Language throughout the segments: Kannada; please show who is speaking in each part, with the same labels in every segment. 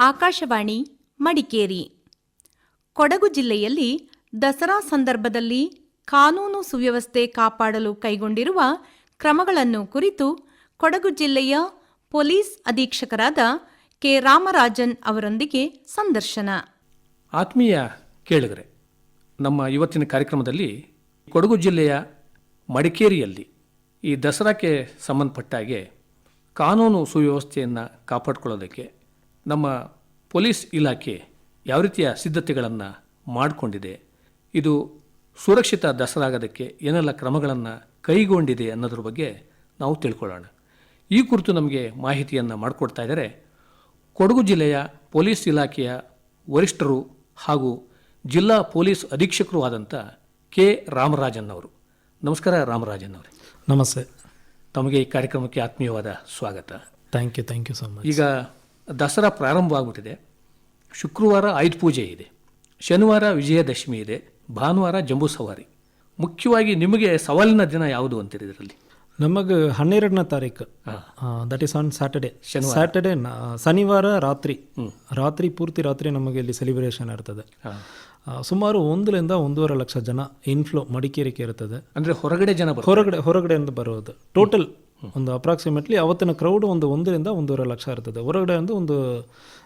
Speaker 1: ಆಕಾಶವಾಣಿ, ಮಡಿಕೇರಿ. ಕೊಡಗು ಜಿಲ್ಲೆಯಲ್ಲಿ ದಸರಾ ಸಂದರ್ಭದಲ್ಲಿ ಕಾನೂನು ಸುವ್ಯವಸ್ಥೆ ಕಾಪಾಡಲು ಕೈಗೊಂಡಿರುವ ಕ್ರಮಗಳನ್ನು ಕುರಿತು ಕೊಡಗು ಜಿಲ್ಲೆಯ ಪೊಲೀಸ್ ಅಧೀಕ್ಷಕರಾದ ಕೆ. ರಾಮರಾಜನ್ ಅವರೊಂದಿಗೆ ಸಂದರ್ಶನ.
Speaker 2: ಆತ್ಮೀಯ ಕೇಳಿದರೆ ನಮ್ಮ ಇವತ್ತಿನ ಕಾರ್ಯಕ್ರಮದಲ್ಲಿ ಕೊಡಗು ಜಿಲ್ಲೆಯ ಮಡಿಕೇರಿಯಲ್ಲಿ ಈ ದಸರಾಕ್ಕೆ ಸಂಬಂಧಪಟ್ಟ ಹಾಗೆ ಕಾನೂನು ಸುವ್ಯವಸ್ಥೆಯನ್ನು ಕಾಪಾಡಿಕೊಳ್ಳೋದಕ್ಕೆ ನಮ್ಮ ಪೊಲೀಸ್ ಇಲಾಖೆ ಯಾವ ರೀತಿಯ ಸಿದ್ಧತೆಗಳನ್ನು ಮಾಡಿಕೊಂಡಿದೆ ಇದು ಸುರಕ್ಷಿತ ದಸರಾಗದಕ್ಕೆ ಏನೆಲ್ಲ ಕ್ರಮಗಳನ್ನು ಕೈಗೊಂಡಿದೆ ಅನ್ನೋದ್ರ ಬಗ್ಗೆ ನಾವು ತಿಳ್ಕೊಳ್ಳೋಣ. ಈ ಕುರಿತು ನಮಗೆ ಮಾಹಿತಿಯನ್ನು ಮಾಡಿಕೊಡ್ತಾ ಇದ್ದಾರೆ ಕೊಡಗು ಜಿಲ್ಲೆಯ ಪೊಲೀಸ್ ಇಲಾಖೆಯ ವರಿಷ್ಠರು ಹಾಗೂ ಜಿಲ್ಲಾ ಪೊಲೀಸ್ ಅಧೀಕ್ಷಕರು ಆದಂಥ ಕೆ. ರಾಮರಾಜನ್ ಅವರು ನಮಸ್ಕಾರ ರಾಮರಾಜನ್ ಅವರೇ
Speaker 3: ನಮಸ್ತೆ.
Speaker 2: ತಮಗೆ ಈ ಕಾರ್ಯಕ್ರಮಕ್ಕೆ ಆತ್ಮೀಯವಾದ ಸ್ವಾಗತ.
Speaker 3: Thank you thank you so much
Speaker 2: ಈಗ ದಸರಾ ಪ್ರಾರಂಭ ಆಗ್ಬಿಟ್ಟಿದೆ ಶುಕ್ರವಾರ ಆಯುಧ ಪೂಜೆ ಇದೆ. ಶನಿವಾರ ವಿಜಯದಶಮಿ ಇದೆ. ಭಾನುವಾರ ಜಂಬೂ ಸವಾರಿ. ಮುಖ್ಯವಾಗಿ ನಿಮಗೆ ಸವಾಲಿನ ದಿನ ಯಾವುದು ಅಂತೀರಿ ಇದರಲ್ಲಿ
Speaker 3: ನಮಗೆ ಹನ್ನೆರಡನೇ ತಾರೀಕು that is on Saturday Saturday ಶನಿವಾರ. ರಾತ್ರಿ. ರಾತ್ರಿ ಪೂರ್ತಿ ರಾತ್ರಿ ನಮಗೆ ಇಲ್ಲಿ ಸೆಲಿಬ್ರೇಷನ್ ಇರ್ತದೆ. ಸುಮಾರು ಒಂದರಿಂದ ಒಂದೂವರೆ ಲಕ್ಷ ಜನ ಇನ್ಫ್ಲೋ ಮಡಿಕೇರಿಕೆ ಇರ್ತದೆ.
Speaker 2: ಅಂದರೆ ಹೊರಗಡೆ ಜನ ಹೊರಗಡೆ
Speaker 3: ಹೊರಗಡೆ ಹೊರಗಡೆಯಿಂದ ಬರೋದು ಟೋಟಲ್ ಒಂದು ಅಪ್ರಾಕ್ಸಿಮೇಟ್ಲಿ ಅವತ್ತಿನ ಕ್ರೌಡ್ ಒಂದು ಒಂದರಿಂದ ಒಂದೂವರೆ ಲಕ್ಷ ಇರ್ತದೆ. ಹೊರಗಡೆ ಒಂದು ಒಂದು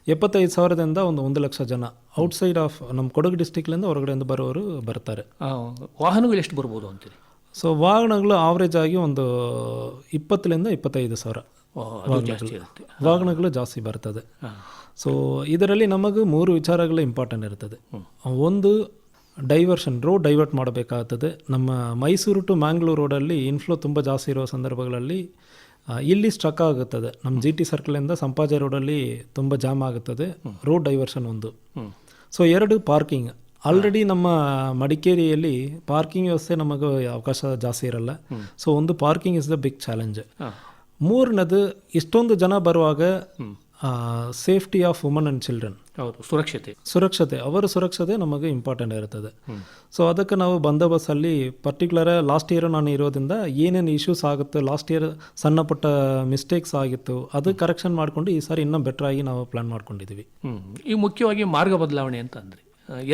Speaker 3: ಎಪ್ಪತ್ತೈದು ಸಾವಿರದಿಂದ ಒಂದು ಒಂದು ಲಕ್ಷ ಜನ ಔಟ್ಸೈಡ್ ಆಫ್ ನಮ್ಮ ಕೊಡಗು ಡಿಸ್ಟಿಕ್ಲಿಂದ ಹೊರಗಡೆಯಿಂದ ಬರೋರು ಬರ್ತಾರೆ.
Speaker 2: ವಾಹನಗಳು ಎಷ್ಟು ಬರ್ಬೋದು ಅಂತೀರಿ?
Speaker 3: ಸೊ ವಾಹನಗಳು ಆವ್ರೇಜ್ ಆಗಿ ಒಂದು ಇಪ್ಪತ್ತರಿಂದ ಇಪ್ಪತ್ತೈದು ಸಾವಿರ ವಾಹನಗಳು. ಜಾಸ್ತಿ ಬರ್ತದೆ. ಸೊ ಇದರಲ್ಲಿ ನಮಗೆ ಮೂರು ವಿಚಾರಗಳು ಇಂಪಾರ್ಟೆಂಟ್ ಇರ್ತದೆ. ಒಂದು ಡೈವರ್ಷನ್ ರೋಡ್ ಡೈವರ್ಟ್ ಮಾಡಬೇಕಾಗ್ತದೆ. ನಮ್ಮ ಮೈಸೂರು ಟು ಮ್ಯಾಂಗ್ಳೂರು ರೋಡಲ್ಲಿ ಇನ್ಫ್ಲೋ ತುಂಬ ಜಾಸ್ತಿ ಇರೋ ಸಂದರ್ಭಗಳಲ್ಲಿ ಇಲ್ಲಿ ಸ್ಟ್ರಕ್ ಆಗುತ್ತದೆ. ನಮ್ಮ ಜಿ ಟಿ ಸರ್ಕಲಿಂದ ಸಂಪಾಜೆ ರೋಡಲ್ಲಿ ತುಂಬ ಜಾಮ್ ಆಗುತ್ತದೆ. ರೋಡ್ ಡೈವರ್ಷನ್ ಒಂದು. ಸೊ ಎರಡು ಪಾರ್ಕಿಂಗ್ ಆಲ್ರೆಡಿ ನಮ್ಮ ಮಡಿಕೇರಿಯಲ್ಲಿ ಪಾರ್ಕಿಂಗ್ ವ್ಯವಸ್ಥೆ ನಮಗೆ ಅವಕಾಶ ಜಾಸ್ತಿ ಇರಲ್ಲ. ಸೊ ಒಂದು parking is the big challenge ಮೂರನೇದು ಇಷ್ಟೊಂದು ಜನ ಬರುವಾಗ safety of woman and children
Speaker 2: ಹೌದು ಸುರಕ್ಷತೆ.
Speaker 3: ಸುರಕ್ಷತೆ ಅವರ ಸುರಕ್ಷತೆ ನಮಗೆ ಇಂಪಾರ್ಟೆಂಟ್ ಇರುತ್ತದೆ. ಸೊ ಅದಕ್ಕೆ ನಾವು ಬಂದೋಬಸ್ತಲ್ಲಿ ಪರ್ಟಿಕ್ಯುಲರ್ ಲಾಸ್ಟ್ ಇಯರ್ ನಾನು ಇರೋದ್ರಿಂದ ಏನೇನು ಇಶ್ಯೂಸ್ ಆಗುತ್ತೆ ಲಾಸ್ಟ್ ಇಯರ್ ಸಣ್ಣ ಪುಟ್ಟ ಮಿಸ್ಟೇಕ್ಸ್ ಆಗಿತ್ತು ಅದು ಕರೆಕ್ಷನ್ ಮಾಡಿಕೊಂಡು ಈ ಸಾರಿ ಇನ್ನೂ ಬೆಟರ್ ಆಗಿ ನಾವು ಪ್ಲಾನ್ ಮಾಡ್ಕೊಂಡಿದ್ದೀವಿ.
Speaker 2: ಈ ಮುಖ್ಯವಾಗಿ ಮಾರ್ಗ ಬದಲಾವಣೆ ಅಂತ ಅಂದರೆ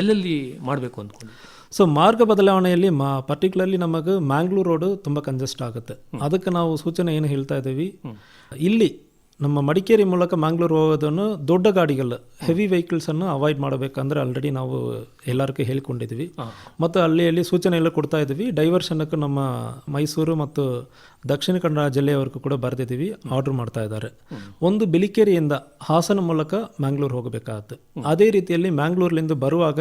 Speaker 2: ಎಲ್ಲೆಲ್ಲಿ ಮಾಡಬೇಕು ಅಂದ್ಕೊಂಡು?
Speaker 3: ಸೊ ಮಾರ್ಗ ಬದಲಾವಣೆಯಲ್ಲಿ ಮಾ ಪರ್ಟಿಕ್ಯುಲರ್ಲಿ ನಮಗೆ ಮ್ಯಾಂಗ್ಳೂರ್ ರೋಡು ತುಂಬ ಕಂಜೆಸ್ಟ್ ಆಗುತ್ತೆ. ಅದಕ್ಕೆ ನಾವು ಸೂಚನೆ ಏನು ಹೇಳ್ತಾ ಇದ್ದೀವಿ? ಇಲ್ಲಿ ನಮ್ಮ ಮಡಿಕೇರಿ ಮೂಲಕ ಮ್ಯಾಂಗ್ಳೂರ್ ಹೋಗೋದನ್ನು ದೊಡ್ಡ ಗಾಡಿಗಳು ಹೆವಿ ವೆಹಿಕಲ್ಸನ್ನು ಅವಾಯ್ಡ್ ಮಾಡಬೇಕಂದ್ರೆ ಆಲ್ರೆಡಿ ನಾವು ಎಲ್ಲರಿಗೂ ಹೇಳಿಕೊಂಡಿದ್ವಿ. ಮತ್ತು ಅಲ್ಲಿ ಅಲ್ಲಿ ಸೂಚನೆ ಎಲ್ಲ ಕೊಡ್ತಾ ಇದ್ದೀವಿ ಡೈವರ್ಷನ್ಕ್ಕೆ ನಮ್ಮ ಮೈಸೂರು ಮತ್ತು ದಕ್ಷಿಣ ಕನ್ನಡ ಜಿಲ್ಲೆಯವರೆಗೂ ಕೂಡ ಬರೆದಿದ್ದೀವಿ. ಆರ್ಡ್ರ್ ಮಾಡ್ತಾ ಇದ್ದಾರೆ. ಒಂದು ಬಿಲಿಕೇರಿಯಿಂದ ಹಾಸನ ಮೂಲಕ ಮ್ಯಾಂಗ್ಳೂರು ಹೋಗಬೇಕಾಗುತ್ತೆ. ಅದೇ ರೀತಿಯಲ್ಲಿ ಮ್ಯಾಂಗ್ಳೂರ್ಲಿಂದ ಬರುವಾಗ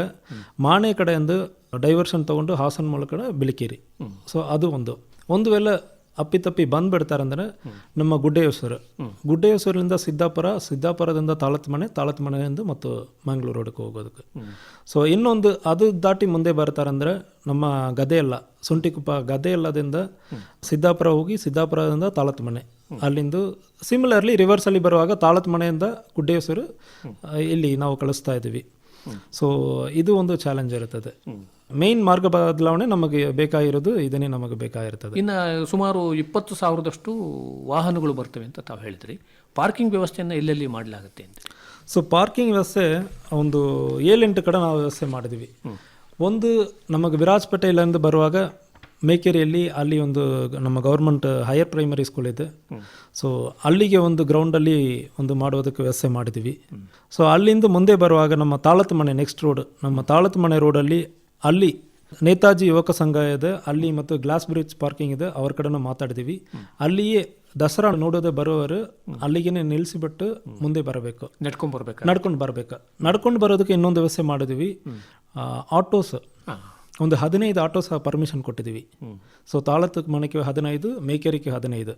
Speaker 3: ಮಾಣೆ ಕಡೆಯಿಂದ ಡೈವರ್ಷನ್ ತಗೊಂಡು ಹಾಸನ ಮೂಲಕ ಬಿಲಿಕೇರಿ. ಸೊ ಅದು ಒಂದು. ಒಂದು ವೇಳೆ ಅಪ್ಪಿತಪ್ಪಿ ಬಂದ್ಬಿಡ್ತಾರಂದ್ರೆ ನಮ್ಮ ಗುಡ್ಡೆಯಸೂರು ಗುಡ್ಡೆಯಸೂರಿಂದ ಸಿದ್ದಾಪುರ ಸಿದ್ದಾಪುರದಿಂದ ತಾಳತ್ಮನೆ ತಾಳತ್ಮನೆಯಿಂದ ಮತ್ತು ಮಂಗಳೂರು ರೋಡಕ್ಕೆ ಹೋಗೋದಕ್ಕೆ. ಸೊ ಇನ್ನೊಂದು ಅದು ದಾಟಿ ಮುಂದೆ ಬರ್ತಾರಂದ್ರೆ ನಮ್ಮ ಗದೆಯಲ್ಲ ಸುಂಟಿಕುಪ್ಪ ಗದೆಯಲ್ಲದಿಂದ ಸಿದ್ದಾಪುರ ಹೋಗಿ ಸಿದ್ದಾಪುರದಿಂದ ತಾಳತ್ಮನೆ. ಅಲ್ಲಿಂದ ಸಿಮಿಲರ್ಲಿ ರಿವರ್ಸಲ್ಲಿ ಬರುವಾಗ ತಾಳತ್ಮನೆಯಿಂದ ಗುಡ್ಡೆಯಸೂರು ಇಲ್ಲಿ ನಾವು ಕಳಿಸ್ತಾ ಇದ್ದೀವಿ. ಸೊ ಇದು ಒಂದು ಚಾಲೆಂಜ್ ಇರುತ್ತದೆ. ಮೇನ್ ಮಾರ್ಗ ಬದಲಾವಣೆ ನಮಗೆ ಬೇಕಾಗಿರೋದು ಇದನ್ನೇ ನಮಗೆ ಬೇಕಾಗಿರ್ತದೆ.
Speaker 2: ಇನ್ನು ಸುಮಾರು ಇಪ್ಪತ್ತು ಸಾವಿರದಷ್ಟು ವಾಹನಗಳು ಬರ್ತವೆ ಅಂತ ತಾವು ಹೇಳಿದ್ರಿ. ಪಾರ್ಕಿಂಗ್ ವ್ಯವಸ್ಥೆಯನ್ನು ಎಲ್ಲೆಲ್ಲಿ ಮಾಡಲಾಗುತ್ತೆ ಅಂತ?
Speaker 3: ಸೊ ಪಾರ್ಕಿಂಗ್ ವ್ಯವಸ್ಥೆ ಒಂದು ಏಳೆಂಟು ಕಡೆ ನಾವು ವ್ಯವಸ್ಥೆ ಮಾಡಿದ್ವಿ ಒಂದು ನಮಗೆ ವಿರಾಜಪೇಟೆಯಿಂದ ಬರುವಾಗ ಮೇಕೆರಿಯಲ್ಲಿ ಅಲ್ಲಿ ಒಂದು ನಮ್ಮ ಗೌರ್ಮೆಂಟ್ ಹೈಯರ್ ಪ್ರೈಮರಿ ಸ್ಕೂಲ್ ಇದೆ. ಸೊ ಅಲ್ಲಿಗೆ ಒಂದು ಗ್ರೌಂಡಲ್ಲಿ ಒಂದು ಮಾಡೋದಕ್ಕೆ ವ್ಯವಸ್ಥೆ ಮಾಡಿದ್ವಿ ಸೊ ಅಲ್ಲಿಂದ ಮುಂದೆ ಬರುವಾಗ ನಮ್ಮ ತಾಳತ್ ಮನೆ ನೆಕ್ಸ್ಟ್ ರೋಡ್ ನಮ್ಮ ತಾಳತ್ ಮನೆ ರೋಡಲ್ಲಿ ಅಲ್ಲಿ ನೇತಾಜಿ ಯುವಕ ಸಂಘ ಇದೆ ಅಲ್ಲಿ ಮತ್ತು ಗ್ಲಾಸ್ ಬ್ರಿಡ್ಜ್ ಪಾರ್ಕಿಂಗ್ ಇದೆ ಅವ್ರ ಕಡೆನೂ ಮಾತಾಡಿದೀವಿ. ಅಲ್ಲಿಯೇ ದಸರಾ ನೋಡೋದೇ ಬರೋರು ಅಲ್ಲಿಗೆ ನಿಲ್ಲಿಸಿಬಿಟ್ಟು ಮುಂದೆ ಬರಬೇಕು.
Speaker 2: ನಡ್ಕೊಂಡು ಬರ್ಬೇಕು?
Speaker 3: ನಡ್ಕೊಂಡು ಬರಬೇಕು. ನಡ್ಕೊಂಡು ಬರೋದಕ್ಕೆ ಇನ್ನೊಂದು ವ್ಯವಸ್ಥೆ ಮಾಡಿದ್ವಿ. ಆಟೋಸ್. ಒಂದು ಹದಿನೈದು ಆಟೋ ಸಹ ಪರ್ಮಿಷನ್ ಕೊಟ್ಟಿದ್ದೀವಿ. ಸೊ ತಾಳತ್ ಮನೆಗೆ ಹದಿನೈದು ಮೇಕೆರಿಗೆ ಹದಿನೈದು.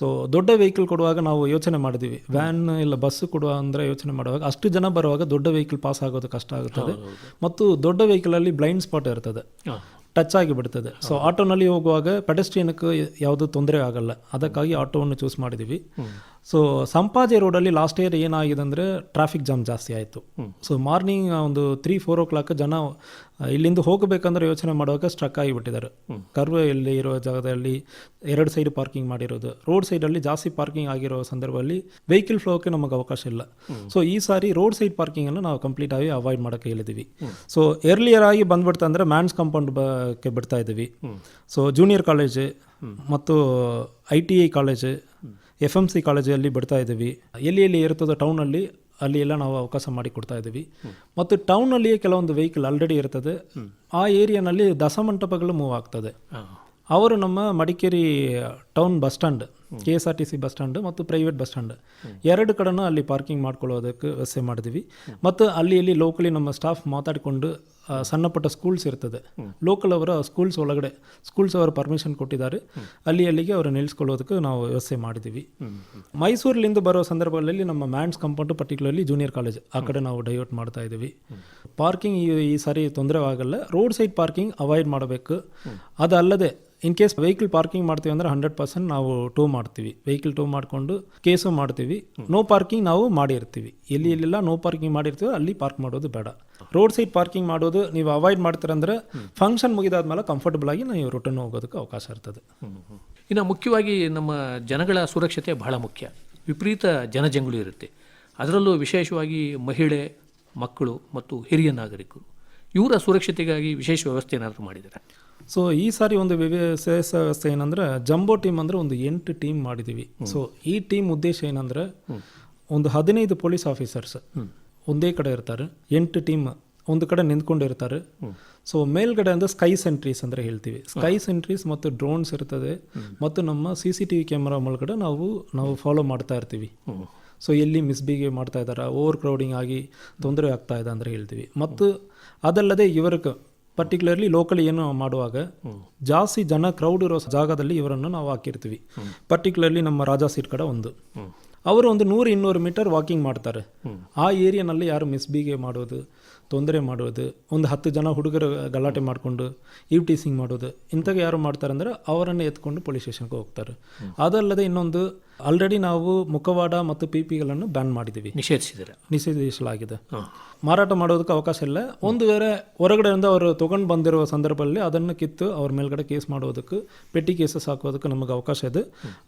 Speaker 3: ಸೊ ದೊಡ್ಡ ವೆಹಿಕಲ್ ಕೊಡುವಾಗ ನಾವು ಯೋಚನೆ ಮಾಡಿದ್ವಿ ವ್ಯಾನ್ ಇಲ್ಲ ಬಸ್ ಕೊಡುವ ಅಂದರೆ ಯೋಚನೆ ಮಾಡುವಾಗ ಅಷ್ಟು ಜನ ಬರುವಾಗ ದೊಡ್ಡ ವೆಹಿಕಲ್ ಪಾಸ್ ಆಗೋದು ಕಷ್ಟ ಆಗುತ್ತದೆ. ಮತ್ತು ದೊಡ್ಡ ವೆಹಿಕಲಲ್ಲಿ ಅಲ್ಲಿ ಬ್ಲೈಂಡ್ ಸ್ಪಾಟ್ ಇರ್ತದೆ. ಟಚ್ ಆಗಿ ಬಿಡ್ತದೆ. ಸೊ ಆಟೋನಲ್ಲಿ ಹೋಗುವಾಗ ಪೆಡೆಸ್ಟ್ರಿಯನ್ಗೆ ಯಾವುದೂ ತೊಂದರೆ ಆಗಲ್ಲ. ಅದಕ್ಕಾಗಿ ಆಟೋವನ್ನು ಚೂಸ್ ಮಾಡಿದ್ದೀವಿ. ಸೊ ಸಂಪಾಜೆ ರೋಡಲ್ಲಿ ಲಾಸ್ಟ್ ಇಯರ್ ಏನಾಗಿದೆ ಅಂದರೆ ಟ್ರಾಫಿಕ್ ಜಾಮ್ ಜಾಸ್ತಿ ಆಯಿತು. ಸೊ ಮಾರ್ನಿಂಗ್ ಒಂದು ತ್ರೀ ಫೋರ್ ಓ ಕ್ಲಾಕ್ ಜನ ಇಲ್ಲಿಂದ ಹೋಗಬೇಕಂದ್ರೆ ಯೋಚನೆ ಮಾಡುವಾಗ ಸ್ಟ್ರಕ್ ಆಗಿಬಿಟ್ಟಿದ್ದಾರೆ. ಕರ್ವ್ ಎಲ್ಲಿ ಇರೋ ಜಾಗದಲ್ಲಿ ಎರಡು ಸೈಡ್ ಪಾರ್ಕಿಂಗ್ ಮಾಡಿರೋದು. ರೋಡ್ ಸೈಡಲ್ಲಿ ಜಾಸ್ತಿ ಪಾರ್ಕಿಂಗ್ ಆಗಿರೋ ಸಂದರ್ಭದಲ್ಲಿ ವೆಹಿಕಲ್ ಫ್ಲೋಕ್ಕೆ ನಮಗೆ ಅವಕಾಶ ಇಲ್ಲ. ಸೊ ಈ ಸಾರಿ ರೋಡ್ ಸೈಡ್ ಪಾರ್ಕಿಂಗನ್ನು ನಾವು ಕಂಪ್ಲೀಟ್ ಆಗಿ ಅವಾಯ್ಡ್ ಮಾಡೋಕ್ಕೆ ಹೇಳಿದ್ದೀವಿ ಸೊ ಎರ್ಲಿಯರ್ ಆಗಿ ಬಂದ್ಬಿಡ್ತಾ ಅಂದರೆ ಮ್ಯಾನ್ಸ್ ಕಾಂಪೌಂಡ್ ಬಗ್ಗೆ ಬಿಡ್ತಾ ಇದ್ದೀವಿ. ಸೊ ಜೂನಿಯರ್ ಕಾಲೇಜ್ ಮತ್ತು I T I college F M C ಕಾಲೇಜಲ್ಲಿ ಬಿಡ್ತಾ ಇದ್ದೀವಿ. ಎಲ್ಲಿ ಎಲ್ಲಿ ಇರ್ತದೋ ಟೌನಲ್ಲಿ ಅಲ್ಲಿ ಎಲ್ಲ ನಾವು ಅವಕಾಶ ಮಾಡಿ ಕೊಡ್ತಾ ಇದ್ದೀವಿ. ಮತ್ತು ಟೌನಲ್ಲಿಯೇ ಕೆಲವೊಂದು ವೆಹಿಕಲ್ ಆಲ್ರೆಡಿ ಇರ್ತದೆ. ಆ ಏರಿಯಾನಲ್ಲಿ ದಸಮಂಟಪಗಳು ಮೂವ್ ಆಗ್ತದೆ. ಅವರು ನಮ್ಮ Madikeri town bus stand K S R T C bus stand ಮತ್ತು ಪ್ರೈವೇಟ್ ಬಸ್ ಸ್ಟ್ಯಾಂಡ್ ಎರಡು ಕಡೆನೂ ಅಲ್ಲಿ ಪಾರ್ಕಿಂಗ್ ಮಾಡ್ಕೊಳ್ಳೋದಕ್ಕೆ ವ್ಯವಸ್ಥೆ ಮಾಡಿದ್ವಿ ಮತ್ತು ಅಲ್ಲಿ ಇಲ್ಲಿ ಲೋಕಲಿ ನಮ್ಮ ಸ್ಟಾಫ್ ಮಾತಾಡಿಕೊಂಡು ಸಣ್ಣ ಪುಟ್ಟ ಸ್ಕೂಲ್ಸ್ ಇರ್ತದೆ. ಲೋಕಲ್ ಅವರ ಸ್ಕೂಲ್ಸ್ ಒಳಗಡೆ ಸ್ಕೂಲ್ಸ್ ಅವರು ಪರ್ಮಿಷನ್ ಕೊಟ್ಟಿದ್ದಾರೆ. ಅಲ್ಲಿ ಅಲ್ಲಿಗೆ ಅವರು ನಿಲ್ಲಿಸ್ಕೊಳ್ಳೋದಕ್ಕೆ ನಾವು ವ್ಯವಸ್ಥೆ ಮಾಡಿದ್ದೀವಿ. ಮೈಸೂರಿನಿಂದ ಬರೋ ಸಂದರ್ಭದಲ್ಲಿ ನಮ್ಮ man's compound particularly junior college ಆ ಕಡೆ ನಾವು ಡೈವರ್ಟ್ ಮಾಡ್ತಾ ಇದ್ದೀವಿ. ಪಾರ್ಕಿಂಗ್ ಈ ಈ ಸಾರಿ ತೊಂದರೆ ಆಗಲ್ಲ. ರೋಡ್ ಸೈಡ್ ಪಾರ್ಕಿಂಗ್ ಅವಾಯ್ಡ್ ಮಾಡಬೇಕು ಅದಲ್ಲದೆ ಇನ್ ಕೇಸ್ ವೆಹಿಕಲ್ ಪಾರ್ಕಿಂಗ್ ಮಾಡ್ತೀವಿ ಅಂದ್ರೆ ಹಂಡ್ರೆಡ್ ಪರ್ಸೆಂಟ್ ನಾವು ಟೂ ಮಾಡ್ತೀವಿ. ವೆಹಿಕಲ್ ಟೂ ಮಾಡಿಕೊಂಡು ಕೇಸು ಮಾಡ್ತೀವಿ. ನೋ ಪಾರ್ಕಿಂಗ್ ನಾವು ಮಾಡಿರ್ತೀವಿ. ಎಲ್ಲಿ ಎಲ್ಲೆಲ್ಲ ನೋ ಪಾರ್ಕಿಂಗ್ ಮಾಡಿರ್ತೀವಿ ಅಲ್ಲಿ ಪಾರ್ಕ್ ಮಾಡೋದು ಬೇಡ. ರೋಡ್ ಸೈಡ್ ಪಾರ್ಕಿಂಗ್ ಮಾಡೋದು ನೀವು ಅವಾಯ್ಡ್ ಮಾಡ್ತೀರಂದ್ರೆ ಫಂಕ್ಷನ್ ಮುಗಿದಾದ್ಮೇಲೆ ಕಂಫರ್ಟಬಲ್ ಆಗಿ ನೀವು ರಿಟರ್ನ್ ಹೋಗೋದಕ್ಕೆ ಅವಕಾಶ ಇರ್ತದೆ.
Speaker 2: ಇನ್ನು ಮುಖ್ಯವಾಗಿ ನಮ್ಮ ಜನಗಳ ಸುರಕ್ಷತೆ ಬಹಳ ಮುಖ್ಯ. ವಿಪರೀತ ಜನಜಂಗುಳಿ ಇರುತ್ತೆ. ಅದರಲ್ಲೂ ವಿಶೇಷವಾಗಿ ಮಹಿಳೆ ಮಕ್ಕಳು ಮತ್ತು ಹಿರಿಯ ನಾಗರಿಕರು. ಇವರ ಸುರಕ್ಷತೆಗಾಗಿ ವಿಶೇಷ ವ್ಯವಸ್ಥೆ ಏನಾದರೂ ಮಾಡಿದ್ದಾರೆ?
Speaker 3: ಸೊ ಈ ಸಾರಿ ಒಂದು ವಿಶೇಷ ವ್ಯವಸ್ಥೆ ಏನಂದ್ರೆ ಜಂಬೋ ಟೀಮ್ ಅಂದ್ರೆ ಒಂದು ಎಂಟು ಟೀಮ್ ಮಾಡಿದ್ದೀವಿ ಸೊ ಈ ಟೀಮ್ ಉದ್ದೇಶ ಏನಂದ್ರೆ ಒಂದು ಹದಿನೈದು ಪೊಲೀಸ್ ಆಫೀಸರ್ಸ್ ಒಂದೇ ಕಡೆ ಇರ್ತಾರೆ ಎಂಟು ಟೀಮ್ ಒಂದು ಕಡೆ ನಿಂತ್ಕೊಂಡಿರ್ತಾರೆ ಸೊ ಮೇಲ್ಗಡೆ ಅಂದ್ರೆ ಸ್ಕೈ ಸೆಂಟ್ರೀಸ್ ಅಂದ್ರೆ ಹೇಳ್ತೀವಿ. ಸ್ಕೈ ಸೆಂಟ್ರೀಸ್ ಮತ್ತು ಡ್ರೋನ್ಸ್ ಇರ್ತದೆ. ಮತ್ತು ನಮ್ಮ C C T V camera ಒಳಗಡೆ ನಾವು ನಾವು ಫಾಲೋ ಮಾಡ್ತಾ ಇರ್ತೀವಿ. ಸೊ ಎಲ್ಲಿ ಮಿಸ್ಬಿಹೇವ್ ಮಾಡ್ತಾ ಇದ್ದಾರೆ? ಓವರ್ ಕ್ರೌಡಿಂಗ್ ಆಗಿ ತೊಂದರೆ ಆಗ್ತಾ ಇದೆ ಅಂದರೆ ಹೇಳ್ತೀವಿ. ಮತ್ತು ಅದಲ್ಲದೆ ಇವರಕ್ಕೆ ಪರ್ಟಿಕ್ಯುಲರ್ಲಿ ಲೋಕಲ್ ಏನು ಮಾಡುವಾಗ ಜಾಸ್ತಿ ಜನ ಕ್ರೌಡ್ ಇರೋ ಜಾಗದಲ್ಲಿ ಇವರನ್ನು ನಾವು ಹಾಕಿರ್ತೀವಿ. ಪರ್ಟಿಕ್ಯುಲರ್ಲಿ ನಮ್ಮ ರಾಜಾ ಸೀಟ್ ಕಡೆ ಒಂದು. ಅವರು ಒಂದು ನೂರು ಇನ್ನೂರು ಮೀಟರ್ ವಾಕಿಂಗ್ ಮಾಡ್ತಾರೆ. ಆ ಏರಿಯಾನಲ್ಲಿ ಯಾರು ಮಿಸ್ಬಿಹೇವ್ ಮಾಡೋದು? ತೊಂದರೆ ಮಾಡೋದು ಒಂದು ಹತ್ತು ಜನ ಹುಡುಗರು ಗಲಾಟೆ ಮಾಡಿಕೊಂಡು ಈವ್ ಟೀಸಿಂಗ್ ಮಾಡೋದು ಇಂಥಾಗ ಯಾರು ಮಾಡ್ತಾರೆ ಅಂದರೆ ಅವರನ್ನು ಎತ್ಕೊಂಡು ಪೊಲೀಸ್ ಸ್ಟೇಷನ್ಗೆ ಹೋಗ್ತಾರೆ. ಅದಲ್ಲದೆ ಇನ್ನೊಂದು ಆಲ್ರೆಡಿ ನಾವು ಮುಖವಾಡ ಮತ್ತು ಪಿ ಪಿಗಳನ್ನು ಬ್ಯಾನ್ ಮಾಡಿದ್ದೀವಿ
Speaker 2: ನಿಷೇಧಿಸಿದರೆ
Speaker 3: ನಿಷೇಧಿಸಲಾಗಿದೆ. ಮಾರಾಟ ಮಾಡೋದಕ್ಕೆ ಅವಕಾಶ ಇಲ್ಲ. ಒಂದು ವೇಳೆ ಹೊರಗಡೆಯಿಂದ ಅವರು ತೊಗೊಂಡು ಬಂದಿರುವ ಸಂದರ್ಭದಲ್ಲಿ ಅದನ್ನು ಕಿತ್ತು ಅವ್ರ ಮೇಲ್ಗಡೆ ಕೇಸ್ ಮಾಡೋದಕ್ಕೆ ಪೆಟ್ಟಿ ಕೇಸಸ್ ಹಾಕೋದಕ್ಕೆ ನಮಗೆ ಅವಕಾಶ ಇದೆ.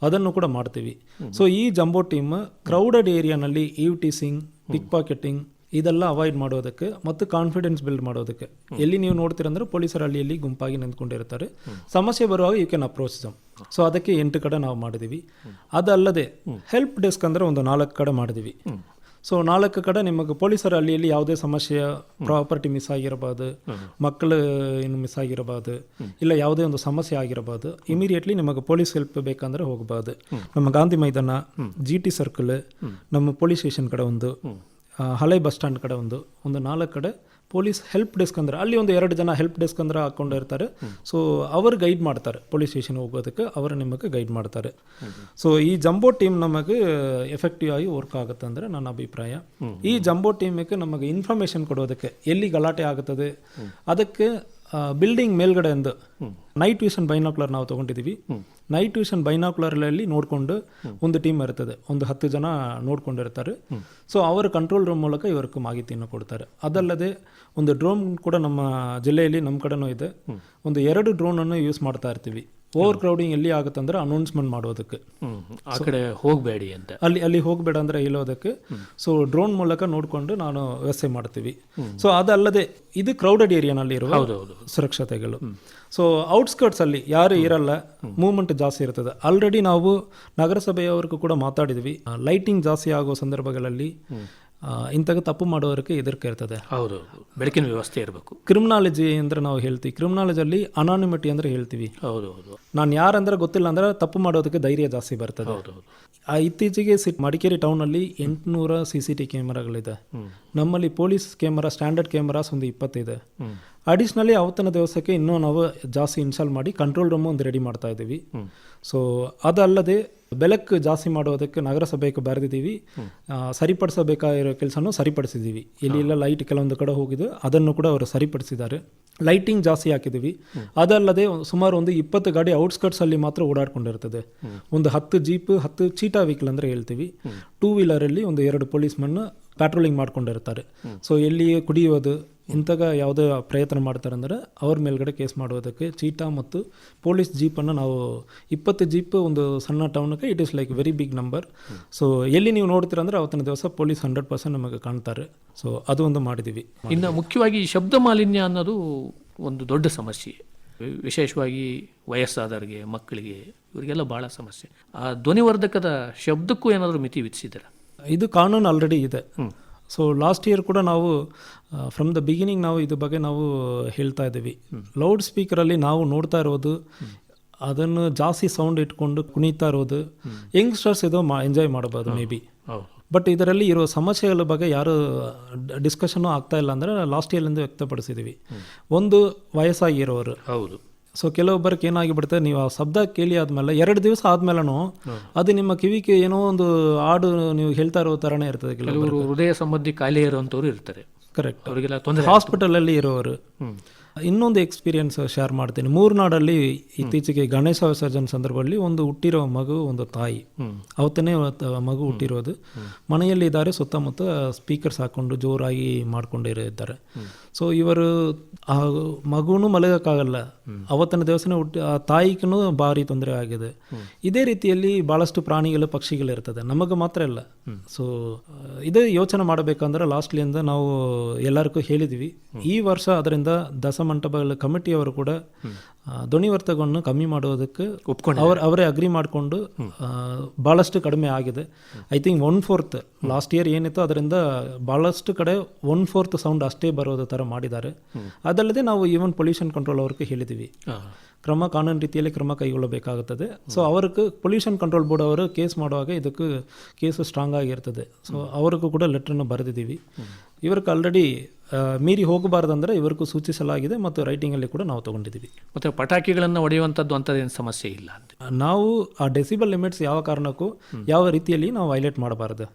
Speaker 3: ಅದನ್ನು ಕೂಡ ಮಾಡ್ತೀವಿ. ಸೊ ಈ ಜಂಬೋ ಟೀಮ್ ಕ್ರೌಡೆಡ್ ಏರಿಯಾನಲ್ಲಿ ಈವ್ ಟೀಸಿಂಗ್ ಪಿಕ್ ಪಾಕೆಟಿಂಗ್ ಇದೆಲ್ಲ ಅವಾಯ್ಡ್ ಮಾಡೋದಕ್ಕೆ ಮತ್ತು ಕಾನ್ಫಿಡೆನ್ಸ್ ಬಿಲ್ಡ್ ಮಾಡೋದಕ್ಕೆ. ಎಲ್ಲಿ ನೀವು ನೋಡ್ತೀರಂದ್ರೆ ಪೊಲೀಸರು ಅಲ್ಲಿ ಎಲ್ಲಿ ಗುಂಪಾಗಿ ನಿಂತ್ಕೊಂಡಿರ್ತಾರೆ ಸಮಸ್ಯೆ ಬರುವಾಗ you can approach them so ಅದಕ್ಕೆ ಎಂಟು ಕಡೆ ನಾವು ಮಾಡಿದೀವಿ. ಅದಲ್ಲದೆ ಹೆಲ್ಪ್ ಡೆಸ್ಕ್ ಅಂದರೆ ಒಂದು ನಾಲ್ಕು ಕಡೆ ಮಾಡಿದೀವಿ. ಸೊ ನಾಲ್ಕು ಕಡೆ ನಿಮಗೆ ಪೊಲೀಸರ ಅಲ್ಲಿ ಯಾವುದೇ ಸಮಸ್ಯೆ ಪ್ರಾಪರ್ಟಿ ಮಿಸ್ ಆಗಿರಬಾರ್ದು ಮಕ್ಕಳು ಇನ್ನು ಮಿಸ್ ಆಗಿರಬಾರ್ದು ಇಲ್ಲ ಯಾವುದೇ ಒಂದು ಸಮಸ್ಯೆ ಆಗಿರಬಾರ್ದು ಇಮಿಡಿಯೇಟ್ಲಿ ನಿಮಗೆ ಪೊಲೀಸ್ ಹೆಲ್ಪ್ ಬೇಕಂದ್ರೆ ಹೋಗಬಾರ್ದು. ನಮ್ಮ Gandhi Maidan G T circle ನಮ್ಮ ಪೊಲೀಸ್ ಸ್ಟೇಷನ್ ಕಡೆ ಒಂದು. ಹಳೆ ಬಸ್ ಸ್ಟ್ಯಾಂಡ್ ಕಡೆ ಒಂದು ಒಂದು ನಾಲ್ಕು ಕಡೆ ಪೊಲೀಸ್ ಹೆಲ್ಪ್ ಡೆಸ್ಕ್ ಅಂದ್ರೆ ಅಲ್ಲಿ ಒಂದು ಎರಡು ಜನ ಹೆಲ್ಪ್ ಡೆಸ್ಕ್ ಅಂದ್ರೆ ಹಾಕೊಂಡಿರ್ತಾರೆ ಸೊ ಅವರು ಗೈಡ್ ಮಾಡ್ತಾರೆ ಪೊಲೀಸ್ ಸ್ಟೇಷನ್ ಹೋಗೋದಕ್ಕೆ ಅವರು ನಿಮಗೆ ಗೈಡ್ ಮಾಡ್ತಾರೆ. ಸೊ ಈ ಜಂಬೋ ಟೀಮ್ ನಮಗೆ ಎಫೆಕ್ಟಿವ್ ಆಗಿ ವರ್ಕ್ ಆಗುತ್ತೆ ಅಂದರೆ ನನ್ನ ಅಭಿಪ್ರಾಯ. ಈ ಜಂಬೋ ಟೀಮಿಗೆ ನಮಗೆ ಇನ್ಫಾರ್ಮೇಶನ್ ಕೊಡೋದಕ್ಕೆ ಎಲ್ಲಿ ಗಲಾಟೆ ಆಗುತ್ತದೆ? ಅದಕ್ಕೆ ಬಿಲ್ಡಿಂಗ್ ಮೇಲ್ಗಡೆಯಿಂದ ನೈಟ್ ವಿಷನ್ ಬೈನಾಕ್ಲರ್ ನಾವು ತೊಗೊಂಡಿದ್ದೀವಿ. ನೈಟ್ ಟ್ಯೂಷನ್ ಬೈನಾಕ್ಯುಲರ್ಗಳಲ್ಲಿ ನೋಡಿಕೊಂಡು ಒಂದು ಟೀಮ್ ಇರ್ತದೆ. ಒಂದು ಹತ್ತು ಜನ ನೋಡ್ಕೊಂಡಿರ್ತಾರೆ. ಸೊ ಅವರ ಕಂಟ್ರೋಲ್ ರೂಮ್ ಮೂಲಕ ಇವರಕ್ಕೆ ಮಾಹಿತಿಯನ್ನು ಕೊಡ್ತಾರೆ. ಅದಲ್ಲದೆ ಒಂದು ಡ್ರೋನ್ ಕೂಡ ನಮ್ಮ ಜಿಲ್ಲೆಯಲ್ಲಿ ನಮ್ಮ ಕಡೆನೂ ಇದೆ. ಒಂದು ಎರಡು ಡ್ರೋನನ್ನು ಯೂಸ್ ಮಾಡ್ತಾ ಇರ್ತೀವಿ. ಓವರ್ ಕ್ರೌಡಿಂಗ್ ಎಲ್ಲಿ ಆಗುತ್ತೆ ಅಂದ್ರೆ ಅನೌನ್ಸ್ಮೆಂಟ್ ಮಾಡೋದಕ್ಕೆ.
Speaker 2: ಆ ಕಡೆ ಹೋಗಬೇಡಿ ಅಂತ.
Speaker 3: ಅಲ್ಲಿ ಅಲ್ಲಿ ಹೋಗಬೇಡ ಅಂದ್ರೆ ಹೇಳೋದಕ್ಕೆ ಸೊ ಡ್ರೋನ್ ಮೂಲಕ ನೋಡಿಕೊಂಡು ನಾನು ವ್ಯವಸ್ಥೆ ಮಾಡ್ತೀವಿ. ಸೊ ಅದಲ್ಲದೆ ಇದು ಕ್ರೌಡೆಡ್ ಏರಿಯಾನಲ್ಲಿ ಇರುವ ಸುರಕ್ಷತೆಗಳು. ಸೊ ಔಟ್ಸ್ಕರ್ಟ್ಸ್ ಅಲ್ಲಿ ಯಾರು ಇರಲ್ಲ ಮೂವ್ಮೆಂಟ್ ಜಾಸ್ತಿ ಇರ್ತದೆ. ಆಲ್ರೆಡಿ ನಾವು ನಗರಸಭೆಯವರೆಗೂ ಕೂಡ ಮಾತಾಡಿದ್ವಿ. ಲೈಟಿಂಗ್ ಜಾಸ್ತಿ ಆಗೋ ಸಂದರ್ಭಗಳಲ್ಲಿ ಇಂಥ ತಪ್ಪು ಮಾಡೋರಿಗೆ ಎದುರಿಕೆ ಇರ್ತದೆ.
Speaker 2: ಹೌದು ಬೆಳಕಿನ ವ್ಯವಸ್ಥೆ ಇರಬೇಕು.
Speaker 3: ಕ್ರಿಮಿನಾಲಜಿ ಅಂದ್ರೆ ನಾವು ಹೇಳ್ತೀವಿ. ಕ್ರಿಮಿನಾಲಜಲ್ಲಿ ಅನಾನಿಮಿಟಿ ಅಂದ್ರೆ ಹೇಳ್ತೀವಿ.
Speaker 2: ಹೌದೌದು
Speaker 3: ನಾನು ಯಾರಂದ್ರೆ ಗೊತ್ತಿಲ್ಲ ಅಂದ್ರೆ ತಪ್ಪು ಮಾಡೋದಕ್ಕೆ ಧೈರ್ಯ ಜಾಸ್ತಿ ಬರ್ತದೆ. ಆ ಇತ್ತೀಚೆಗೆ ಸಿ ಮಡಿಕೇರಿ ಟೌನಲ್ಲಿ ಎಂಟುನೂರ ಸಿ ಸಿ ಟಿ ಕ್ಯಾಮರಾಗಳಿದೆ. ನಮ್ಮಲ್ಲಿ ಪೊಲೀಸ್ ಕ್ಯಾಮರಾ ಸ್ಟ್ಯಾಂಡರ್ಡ್ ಕ್ಯಾಮರಾಸ್ ಒಂದು ಇಪ್ಪತ್ತಿದೆ. ಅಡಿಷ್ನಲಿ ಅವತ್ತಿನ ದಿವಸಕ್ಕೆ ಇನ್ನೂ ನಾವು ಜಾಸ್ತಿ ಇನ್ಸ್ಟಾಲ್ ಮಾಡಿ ಕಂಟ್ರೋಲ್ ರೂಮ್ ಒಂದು ರೆಡಿ ಮಾಡ್ತಾ ಇದ್ದೀವಿ. ಸೊ ಅದಲ್ಲದೆ ಬೆಳಕು ಜಾಸ್ತಿ ಮಾಡೋದಕ್ಕೆ ನಗರಸಭೆಗೆ ಬರೆದಿದ್ದೀವಿ. ಸರಿಪಡಿಸಬೇಕಾಗಿರೋ ಕೆಲಸನೂ ಸರಿಪಡಿಸಿದ್ದೀವಿ. ಇಲ್ಲಿ ಇಲ್ಲ ಲೈಟ್ ಕೆಲವೊಂದು ಕಡೆ ಹೋಗಿದೆ. ಅದನ್ನು ಕೂಡ ಅವರು ಸರಿಪಡಿಸಿದ್ದಾರೆ. ಲೈಟಿಂಗ್ ಜಾಸ್ತಿ ಹಾಕಿದ್ದೀವಿ. ಅದಲ್ಲದೆ ಸುಮಾರು ಒಂದು ಇಪ್ಪತ್ತು ಗಾಡಿ ಔಟ್ಸ್ಕರ್ಟ್ಸ್ ಅಲ್ಲಿ ಮಾತ್ರ ಓಡಾಡ್ಕೊಂಡಿರ್ತದೆ. ಒಂದು ಹತ್ತು ಜೀಪ್, ಹತ್ತು ಚೀಟಾ ವೆಹಿಕಲ್ ಅಂದರೆ ಹೇಳ್ತೀವಿ. ಟೂ ವೀಲರಲ್ಲಿ ಒಂದು ಎರಡು ಪೊಲೀಸ್ ಮನ್ ಪ್ಯಾಟ್ರೋಲಿಂಗ್ ಮಾಡ್ಕೊಂಡಿರ್ತಾರೆ. ಸೊ ಎಲ್ಲಿ ಕುಡಿಯೋದು, ಇಂಥಗ ಯಾವುದೇ ಪ್ರಯತ್ನ ಮಾಡ್ತಾರೆ ಅಂದರೆ ಅವ್ರ ಮೇಲ್ಗಡೆ ಕೇಸ್ ಮಾಡೋದಕ್ಕೆ ಚೀಟಾ ಮತ್ತು ಪೊಲೀಸ್ ಜೀಪನ್ನು ನಾವು ಇಪ್ಪತ್ತು ಜೀಪ್ ಒಂದು ಸಣ್ಣ ಟೌನ್ಗೆ it is like very big number so ಎಲ್ಲಿ ನೀವು ನೋಡ್ತೀರ ಅಂದರೆ ಅವತ್ತಿನ ದಿವಸ ಪೊಲೀಸ್ ಹಂಡ್ರೆಡ್ ಪರ್ಸೆಂಟ್ ನಮಗೆ ಕಾಣ್ತಾರೆ. ಸೊ ಅದು ಒಂದು ಮಾಡಿದ್ದೀವಿ.
Speaker 2: ಇನ್ನು ಮುಖ್ಯವಾಗಿ ಶಬ್ದ ಮಾಲಿನ್ಯ ಅನ್ನೋದು ಒಂದು ದೊಡ್ಡ ಸಮಸ್ಯೆ. ವಿಶೇಷವಾಗಿ ವಯಸ್ಸಾದವರಿಗೆ ಮಕ್ಕಳಿಗೆ ಇವರಿಗೆಲ್ಲ ಭಾಳ ಸಮಸ್ಯೆ. ಆ ಧ್ವನಿವರ್ಧಕದ ಶಬ್ದಕ್ಕೂ ಏನಾದರೂ ಮಿತಿ ವಿಧಿಸಿದ್ದೀರಾ?
Speaker 3: ಇದು ಕಾನೂನು ಆಲ್ರೆಡಿ ಇದೆ. ಸೊ ಲಾಸ್ಟ್ ಇಯರ್ ಕೂಡ ನಾವು ಫ್ರಮ್ ದ ಬಿಗಿನಿಂಗ್ ನಾವು ಇದ್ರ ಬಗ್ಗೆ ನಾವು ಹೇಳ್ತಾ ಇದ್ದೀವಿ. ಲೌಡ್ ಸ್ಪೀಕರಲ್ಲಿ ನಾವು ನೋಡ್ತಾ ಇರೋದು ಅದನ್ನು ಜಾಸ್ತಿ ಸೌಂಡ್ ಇಟ್ಕೊಂಡು ಕುಣಿತಾ ಇರೋದು ಯಂಗ್ಸ್ಟರ್ಸ್ ಇದು ಮಾ ಎಂಜಾಯ್ ಮಾಡ್ಬೋದು ಮೇ ಬಿ ಬಟ್ ಇದರಲ್ಲಿ ಇರೋ ಸಮಸ್ಯೆಗಳ ಬಗ್ಗೆ ಯಾರು ಡಿಸ್ಕಷನ್ನು ಆಗ್ತಾ ಇಲ್ಲ ಅಂದರೆ ಲಾಸ್ಟ್ ಇಯರ್ಲಿಂದ ವ್ಯಕ್ತಪಡಿಸಿದ್ದೀವಿ ಒಂದು ವಯಸ್ಸಾಗಿರೋರು.
Speaker 2: ಹೌದು.
Speaker 3: ಸೊ ಕೆಲವೊಬ್ಬರಿಗೆ ಏನಾಗಿಬಿಡುತ್ತೆ ನೀವು ಆ ಶಬ್ದ ಕೇಳಿ ಆದಮೇಲೆ ಎರಡು ದಿವಸ ಆದಮೇಲೂ ಅದು ನಿಮ್ಮ ಕಿವಿಗೆ ಏನೋ ಒಂದು ಹಾಡು ನೀವು ಹೇಳ್ತಾ ಇರೋ ಥರನೇ ಇರ್ತದೆ
Speaker 2: ಕೆಲವರು ಹೃದಯ ಸಂಬಂಧಿ ಕಾಯಿಲೆ ಇರುವಂಥವ್ರು ಇರ್ತಾರೆ.
Speaker 3: ಕರೆಕ್ಟ್
Speaker 2: ಅವರಿಗೆಲ್ಲ ತೊಂದರೆ
Speaker 3: ಹಾಸ್ಪಿಟಲಲ್ಲಿ ಇರೋರು. ಇನ್ನೊಂದು ಎಕ್ಸ್ಪೀರಿಯನ್ಸ್ ಶೇರ್ ಮಾಡ್ತೀನಿ. ಮೂರ್ನಾಡಲ್ಲಿ ಇತ್ತೀಚೆಗೆ ಗಣೇಶ ವಿಸರ್ಜನೆ ಸಂದರ್ಭದಲ್ಲಿ ಒಂದು ಹುಟ್ಟಿರೋ ಮಗು ಒಂದು ತಾಯಿ. ಅವತ್ತನೇ ಅವತ್ತು ಮಗು ಹುಟ್ಟಿರೋದು. ಮನೆಯಲ್ಲಿ ಇದ್ದಾರೆ ಸುತ್ತಮುತ್ತ ಸ್ಪೀಕರ್ಸ್ ಹಾಕೊಂಡು ಜೋರಾಗಿ ಮಾಡ್ಕೊಂಡಿದ್ದಾರೆ ಸೊ ಇವರು ಆ ಮಗುನು ಮಲಗಕ್ಕಾಗಲ್ಲ. ಅವತ್ತಿನ ದಿವಸನೇ ಹುಟ್ಟಿ ಆ ತಾಯಿಗೂ ಭಾರಿ ತೊಂದರೆ ಆಗಿದೆ. ಇದೇ ರೀತಿಯಲ್ಲಿ ಭಾಳಷ್ಟು ಪ್ರಾಣಿಗಳು ಪಕ್ಷಿಗಳು ಇರ್ತದೆ. ನಮಗೆ ಮಾತ್ರ ಇಲ್ಲ ಸೊ ಇದೇ ಯೋಚನೆ ಮಾಡಬೇಕಂದ್ರೆ ಲಾಸ್ಟ್ಲಿಂದ ನಾವು ಎಲ್ಲರಿಗೂ ಹೇಳಿದ್ವಿ. ಈ ವರ್ಷ ಅದರಿಂದ ದಸಮಂಟಪಗಳ ಕಮಿಟಿಯವರು ಕೂಡ ಧ್ವನಿವರ್ತಕವನ್ನು ಕಮ್ಮಿ ಮಾಡೋದಕ್ಕೆ ಅವ್ರ ಅವರೇ ಅಗ್ರಿ ಮಾಡಿಕೊಂಡು ಭಾಳಷ್ಟು ಕಡಿಮೆ ಆಗಿದೆ. I think one fourth last year ಏನಿತ್ತು ಅದರಿಂದ ಭಾಳಷ್ಟು ಕಡೆ ಒನ್ ಫೋರ್ತ್ ಸೌಂಡ್ ಅಷ್ಟೇ ಬರೋದ ಥರ ಮಾಡಿದ್ದಾರೆ. ಅದಲ್ಲದೆ ನಾವು ಈವನ್ ಪೊಲ್ಯೂಷನ್ ಕಂಟ್ರೋಲ್ ಅವ್ರಿಗೆ ಹೇಳಿದ್ದೀವಿ. ಕ್ರಮ ಕಾನೂನು ರೀತಿಯಲ್ಲಿ ಕ್ರಮ ಕೈಗೊಳ್ಳಬೇಕಾಗುತ್ತದೆ. ಸೊ ಅವ್ರಿಗೆ ಪೊಲ್ಯೂಷನ್ ಕಂಟ್ರೋಲ್ ಬೋರ್ಡ್ ಅವರು ಕೇಸ್ ಮಾಡುವಾಗ ಇದಕ್ಕೆ ಕೇಸು ಸ್ಟ್ರಾಂಗ್ ಆಗಿರ್ತದೆ ಸೊ ಅವ್ರಿಗೂ ಕೂಡ ಲೆಟ್ರನ್ನು ಬರೆದಿದ್ದೀವಿ. ಇವ್ರಿಗೆ ಆಲ್ರೆಡಿ ಮೀರಿ ಹೋಗಬಾರ್ದಂದ್ರೆ ಇವರಿಗೂ ಸೂಚಿಸಲಾಗಿದೆ ಮತ್ತು ರೈಟಿಂಗಲ್ಲಿ ಕೂಡ ನಾವು ತೊಗೊಂಡಿದ್ದೀವಿ.
Speaker 2: ಮತ್ತು ಪಟಾಕಿಗಳನ್ನು ಹೊಡೆಯುವಂಥದ್ದು ಅಂಥದ್ದೇನು ಸಮಸ್ಯೆ ಇಲ್ಲ
Speaker 3: ನಾವು ಆ ಡೆಸಿಬಲ್ ಲಿಮಿಟ್ಸ್ ಯಾವ ಕಾರಣಕ್ಕೂ ಯಾವ ರೀತಿಯಲ್ಲಿ ನಾವು ವೈಲೇಟ್ ಮಾಡಬಾರ್ದು.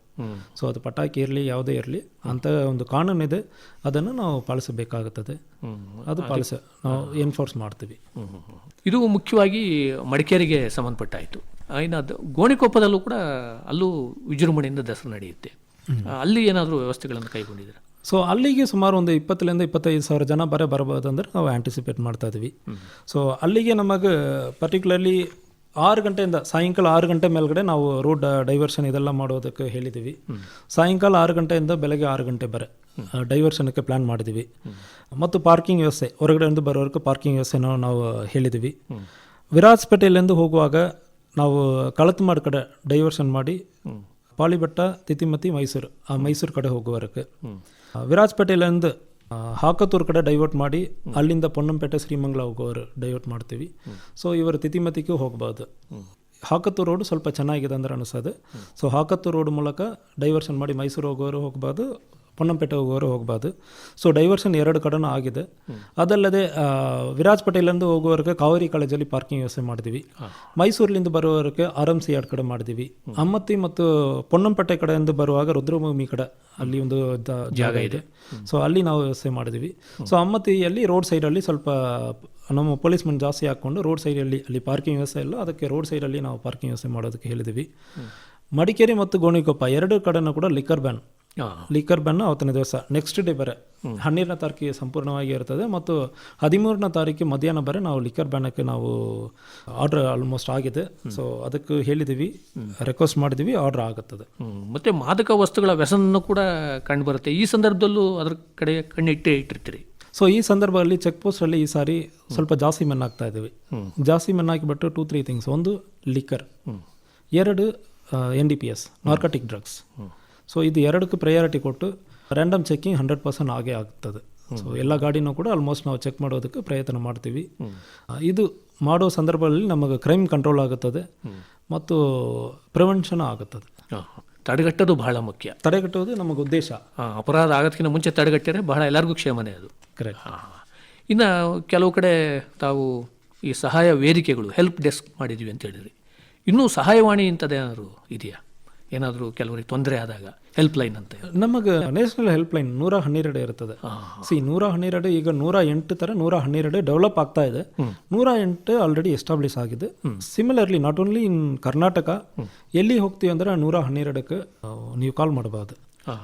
Speaker 3: ಸೊ ಅದು ಪಟಾಕಿ ಇರಲಿ ಯಾವುದೇ ಇರಲಿ. ಅಂತ ಒಂದು ಕಾನೂನಿದೆ ಅದನ್ನು ನಾವು ಪಾಲಿಸಬೇಕಾಗುತ್ತದೆ. ಅದು ಪಾಲಿಸ ನಾವು ಎನ್ಫೋರ್ಸ್ ಮಾಡ್ತೀವಿ.
Speaker 2: ಇದು ಮುಖ್ಯವಾಗಿ ಮಡಿಕೇರಿಗೆ ಸಂಬಂಧಪಟ್ಟಾಯಿತು. ಇನ್ನು ಅದು ಗೋಣಿಕೊಪ್ಪದಲ್ಲೂ ಕೂಡ ಅಲ್ಲೂ ವಿಜೃಂಭಣೆಯಿಂದ ದಸರಾ ನಡೆಯುತ್ತೆ. ಅಲ್ಲಿ ಏನಾದರೂ ವ್ಯವಸ್ಥೆಗಳನ್ನು ಕೈಗೊಂಡಿದ್ದಾರೆ?
Speaker 3: ಸೊ ಅಲ್ಲಿಗೆ ಸುಮಾರು ಒಂದು ಇಪ್ಪತ್ತರಿಂದ ಇಪ್ಪತ್ತೈದು ಸಾವಿರ ಜನ ಬರೇ ಬರ್ಬೋದಂದ್ರೆ ನಾವು ಆ್ಯಂಟಿಸಿಪೇಟ್ ಮಾಡ್ತಾ ಇದ್ವಿ ಸೊ ಅಲ್ಲಿಗೆ ನಮಗೆ ಪರ್ಟಿಕ್ಯುಲರ್ಲಿ ಆರು ಗಂಟೆಯಿಂದ ಸಾಯಂಕಾಲ ಆರು ಗಂಟೆ ಮೇಲ್ಗಡೆ ನಾವು ರೋಡ್ ಡೈವರ್ಷನ್ ಇದೆಲ್ಲ ಮಾಡೋದಕ್ಕೆ ಹೇಳಿದ್ದೀವಿ. ಸಾಯಂಕಾಲ ಆರು ಗಂಟೆಯಿಂದ ಬೆಳಗ್ಗೆ ಆರು ಗಂಟೆ ಬರೆ ಡೈವರ್ಷನ್ಗೆ ಪ್ಲ್ಯಾನ್ ಮಾಡಿದ್ದೀವಿ. ಮತ್ತು ಪಾರ್ಕಿಂಗ್ ವ್ಯವಸ್ಥೆ, ಹೊರಗಡೆಯಿಂದ ಬರೋವರೆಗೂ ಪಾರ್ಕಿಂಗ್ ವ್ಯವಸ್ಥೆನ ನಾವು ಹೇಳಿದ್ದೀವಿ. ವಿರಾಜ್ಪೇಟೆಯಲ್ಲಿಂದ ಹೋಗುವಾಗ ನಾವು ಕಳತ್ಮಾಡ್ ಕಡೆ ಡೈವರ್ಷನ್ ಮಾಡಿ ಪಾಳಿಬೆಟ್ಟ, ತಿತಿಮತಿ, ಮೈಸೂರು, ಆ ಮೈಸೂರು ಕಡೆ ಹೋಗುವವರೆಗೆ. ವಿರಾಜಪೇಟೆಯಲ್ಲಿಂದ ಹಾಕತೂರು ಕಡೆ ಡೈವರ್ಟ್ ಮಾಡಿ ಅಲ್ಲಿಂದ ಪೊನ್ನಂಪೇಟೆ ಶ್ರೀಮಂಗ್ಲ ಹೋಗೋರು ಡೈವರ್ಟ್ ಮಾಡ್ತೀವಿ. ಸೊ ಇವರು ತಿತಿಮತಿಗೂ ಹೋಗ್ಬೋದು ಹಾಕತ್ತೂರು ರೋಡ್ ಸ್ವಲ್ಪ ಚೆನ್ನಾಗಿದೆ ಅಂದ್ರೆ ಅನಿಸೋದು. ಸೊ ಹಾಕತ್ತೂರು ರೋಡ್ ಮೂಲಕ ಡೈವರ್ಷನ್ ಮಾಡಿ ಮೈಸೂರು ಹೋಗೋರು ಹೋಗ್ಬೋದು ಪೊನ್ನಂಪೇಟೆ ಹೋಗೋರು ಹೋಗ್ಬಾರ್ದು ಸೊ ಡೈವರ್ಷನ್ ಎರಡು ಕಡೆನೂ ಆಗಿದೆ. ಅದಲ್ಲದೆ ವಿರಾಜ್ ಪಟೇಲಿಂದ ಹೋಗುವವರೆಗೆ ಕಾವೇರಿ ಕಾಲೇಜಲ್ಲಿ ಪಾರ್ಕಿಂಗ್ ವ್ಯವಸ್ಥೆ ಮಾಡಿದ್ವಿ. ಮೈಸೂರಿನಿಂದ ಬರುವವರೆಗೆ ಆರ್ ಎಂ ಸಿ ಎರಡು ಕಡೆ ಮಾಡಿದ್ವಿ. ಅಮ್ಮತ್ತಿ ಮತ್ತು ಪೊನ್ನಂಪೇಟೆ ಕಡೆಯಿಂದ ಬರುವಾಗ ರುದ್ರಭೂಮಿ ಕಡೆ ಅಲ್ಲಿ ಒಂದು ಜಾಗ ಇದೆ. ಸೊ ಅಲ್ಲಿ ನಾವು ವ್ಯವಸ್ಥೆ ಮಾಡಿದ್ವಿ. ಸೊ ಅಮ್ಮತ್ತಿಯಲ್ಲಿ ರೋಡ್ ಸೈಡಲ್ಲಿ ಸ್ವಲ್ಪ ನಮ್ಮ ಪೊಲೀಸ್ಮೆನ್ ಜಾಸ್ತಿ ಹಾಕ್ಕೊಂಡು ರೋಡ್ ಸೈಡಲ್ಲಿ ಅಲ್ಲಿ ಪಾರ್ಕಿಂಗ್ ವ್ಯವಸ್ಥೆ ಇಲ್ಲ. ಅದಕ್ಕೆ ರೋಡ್ ಸೈಡಲ್ಲಿ ನಾವು ಪಾರ್ಕಿಂಗ್ ವ್ಯವಸ್ಥೆ ಮಾಡೋದಕ್ಕೆ ಹೇಳಿದ್ವಿ. ಮಡಿಕೇರಿ ಮತ್ತು ಗೋಣಿಕೊಪ್ಪ ಎರಡು ಕಡೆನೂ ಕೂಡ ಲಿಕ್ಕರ್ ಬ್ಯಾನ್
Speaker 2: ಹಾಂ
Speaker 3: ಲಿಕ್ಕರ್ ಬ್ಯಾನ್ ಅವತ್ತಿನ ದಿವಸ. ನೆಕ್ಸ್ಟ್ ಡೇ ಬರೆ. ಹನ್ನೆರಡನೇ ತಾರೀಕಿಗೆ ಸಂಪೂರ್ಣವಾಗಿ ಇರ್ತದೆ ಮತ್ತು ಹದಿಮೂರನೇ ತಾರೀಕು ಮಧ್ಯಾಹ್ನ ಬರೆ ನಾವು ಲಿಕ್ಕರ್ ಬ್ಯಾನಕ್ಕೆ ನಾವು ಆರ್ಡರ್ ಆಲ್ಮೋಸ್ಟ್ ಆಗಿದೆ. ಸೊ ಅದಕ್ಕೆ ಹೇಳಿದ್ದೀವಿ ರಿಕ್ವೆಸ್ಟ್ ಮಾಡಿದ್ದೀವಿ ಆರ್ಡರ್ ಆಗುತ್ತದೆ.
Speaker 2: ಮತ್ತು ಮಾದಕ ವಸ್ತುಗಳ ವ್ಯಸನೂ ಕೂಡ ಕಂಡುಬರುತ್ತೆ ಈ ಸಂದರ್ಭದಲ್ಲೂ ಅದರ ಕಡೆ ಕಣ್ಣಿಟ್ಟೇ ಇಟ್ಟಿರ್ತೀರಿ.
Speaker 3: ಸೊ ಈ ಸಂದರ್ಭದಲ್ಲಿ ಚೆಕ್ ಪೋಸ್ಟಲ್ಲಿ ಈ ಸಾರಿ ಸ್ವಲ್ಪ ಜಾಸ್ತಿ ಮೆನ್ ಆಗ್ತಾ ಇದ್ದೀವಿ. ಜಾಸ್ತಿ ಮೆನ್ ಹಾಕಿಬಿಟ್ಟು ಟೂ ತ್ರೀ ಥಿಂಗ್ಸ್ ಒಂದು ಲಿಕ್ಕರ್ ಎರಡು N D P S narcotic drugs so ಇದು ಎರಡಕ್ಕೆ ಪ್ರಯಾರಿಟಿ ಕೊಟ್ಟು ರ್ಯಾಂಡಮ್ ಚೆಕಿಂಗ್ ಹಂಡ್ರೆಡ್ ಪರ್ಸೆಂಟ್ ಆಗೇ ಆಗ್ತದೆ. ಸೊ ಎಲ್ಲ ಗಾಡಿನೂ ಕೂಡ ಆಲ್ಮೋಸ್ಟ್ ನಾವು ಚೆಕ್ ಮಾಡೋದಕ್ಕೆ ಪ್ರಯತ್ನ ಮಾಡ್ತೀವಿ. ಇದು ಮಾಡೋ ಸಂದರ್ಭದಲ್ಲಿ ನಮಗೆ ಕ್ರೈಮ್ ಕಂಟ್ರೋಲ್ ಆಗುತ್ತದೆ. ಮತ್ತು ಪ್ರಿವೆನ್ಷನ್ ಆಗುತ್ತದೆ.
Speaker 2: ತಡೆಗಟ್ಟೋದು ಬಹಳ ಮುಖ್ಯ.
Speaker 3: ತಡೆಗಟ್ಟೋದು ನಮಗೆ ಉದ್ದೇಶ.
Speaker 2: ಅಪರಾಧ ಆಗೋದಕ್ಕಿಂತ ಮುಂಚೆ ತಡೆಗಟ್ಟಿದ್ರೆ ಬಹಳ ಎಲ್ಲರಿಗೂ ಕ್ಷೇಮನೇ ಅದು.
Speaker 3: ಕರೆಕ್ಟ್
Speaker 2: ಹಾಂ ಇನ್ನು ಕೆಲವು ಕಡೆ ತಾವು ಈ ಸಹಾಯ ವೇದಿಕೆಗಳು ಹೆಲ್ಪ್ ಡೆಸ್ಕ್ ಮಾಡಿದ್ವಿ ಅಂತ ಹೇಳಿದ್ರಿ. ಇನ್ನೂ ಸಹಾಯವಾಣಿ ಇಂಥದ್ದೇನಾದರೂ ಇದೆಯಾ? ಏನಾದರೂ ಕೆಲವರಿಗೆ ತೊಂದರೆ ಆದಾಗ ಹೆಲ್ಪ್ ಲೈನ್ ಅಂತ
Speaker 3: ನಮಗೆ ನ್ಯಾಷನಲ್ ಹೆಲ್ಪ್ ಲೈನ್ ನೂರ ಹನ್ನೆರಡು ಇರ್ತದೆ. ಸಿ ನೂರ ಹನ್ನೆರಡು ಈಗ ನೂರ ಎಂಟು ಥರ ನೂರ ಹನ್ನೆರಡು ಡೆವಲಪ್ ಆಗ್ತಾ ಇದೆ. ನೂರ ಎಂಟು ಆಲ್ರೆಡಿ ಎಸ್ಟಾಬ್ಲಿಷ್ ಆಗಿದೆ. Similarly not only in Karnataka ಎಲ್ಲಿ ಹೋಗ್ತೀವಿ ಅಂದ್ರೆ ನೂರ ಹನ್ನೆರಡಕ್ಕೆ ನೀವು ಕಾಲ್ ಮಾಡಬಹುದು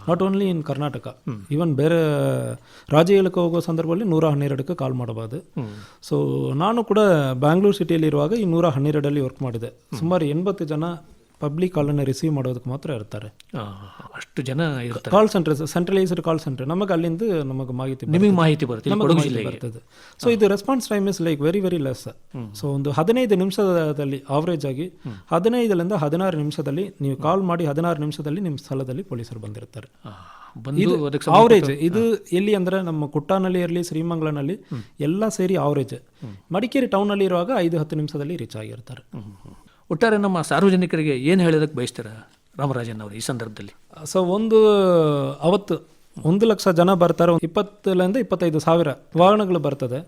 Speaker 3: not only in Karnataka even ಬೇರೆ ರಾಜ್ಯಗಳಿಗೆ ಹೋಗೋ ಸಂದರ್ಭದಲ್ಲಿ ನೂರ ಹನ್ನೆರಡಕ್ಕೆ ಕಾಲ್ ಮಾಡಬಹುದು ಸೊ ನಾನು ಕೂಡ ಬ್ಯಾಂಗ್ಳೂರ್ ಸಿಟಿಯಲ್ಲಿ ಇರುವಾಗ ಈ ನೂರ ಹನ್ನೆರಡಲ್ಲಿ ವರ್ಕ್ ಮಾಡಿದೆ. ಸುಮಾರು ಎಂಬತ್ತು ಜನ ಪಬ್ಲಿಕ್ ಕಾಲನ್ನು ರಿಸೀವ್ ಮಾಡೋದಕ್ಕೆ ಮಾತ್ರ ಇರ್ತಾರೆ.
Speaker 2: ಅಷ್ಟು ಜನ ಇರ್ತಾರೆ.
Speaker 3: Call centre centralised call centre ನಮಗೆ ಅಲ್ಲಿಂದ ನಮಗೆ ಮಾಹಿತಿ
Speaker 2: ನಿಮಗೆ ಮಾಹಿತಿ ಬರುತ್ತೆ
Speaker 3: ನಮಗೆ ಬರ್ತದೆ. ಸೊ ಇದು response time is like very very less so ಒಂದು ಹದಿನೈದು ನಿಮಿಷದಲ್ಲಿ ಆವರೇಜ್ ಆಗಿ ಹದಿನೈದರಿಂದ ಹದಿನಾರು ನಿಮಿಷದಲ್ಲಿ ನೀವು ಕಾಲ್ ಮಾಡಿ ಹದಿನಾರು ನಿಮಿಷದಲ್ಲಿ ನಿಮ್ಮ ಸ್ಥಳದಲ್ಲಿ ಪೊಲೀಸರು ಬಂದಿರ್ತಾರೆ.
Speaker 2: ಇದು
Speaker 3: ಆವರೇಜ್ ಇದು ಎಲ್ಲಿ ಅಂದ್ರೆ ನಮ್ಮ ಕುಟ್ಟಾನಲ್ಲಿ ಇರಲಿ ಶ್ರೀಮಂಗ್ಲನಲ್ಲಿ ಎಲ್ಲ ಸೇರಿ ಆವರೇಜ್ ಮಡಿಕೇರಿ ಟೌನಲ್ಲಿ ಇರುವಾಗ ಐದು ಹತ್ತು ನಿಮಿಷದಲ್ಲಿ ರೀಚ್ ಆಗಿರ್ತಾರೆ.
Speaker 2: ಒಟ್ಟಾರೆ ನಮ್ಮ ಸಾರ್ವಜನಿಕರಿಗೆ ಏನು ಹೇಳೋದಕ್ಕೆ ಬಯಸ್ತೀರಾ ರಾಮರಾಜನ್ ಅವರು ಈ ಸಂದರ್ಭದಲ್ಲಿ?
Speaker 3: ಸೊ ಒಂದು ಅವತ್ತು ಒಂದು ಲಕ್ಷ ಜನ ಬರ್ತಾರೆ ಒಂದು ಇಪ್ಪತ್ತರಿಂದ ಇಪ್ಪತ್ತೈದು ಸಾವಿರ ವಾಹನಗಳು ಬರ್ತದೆ.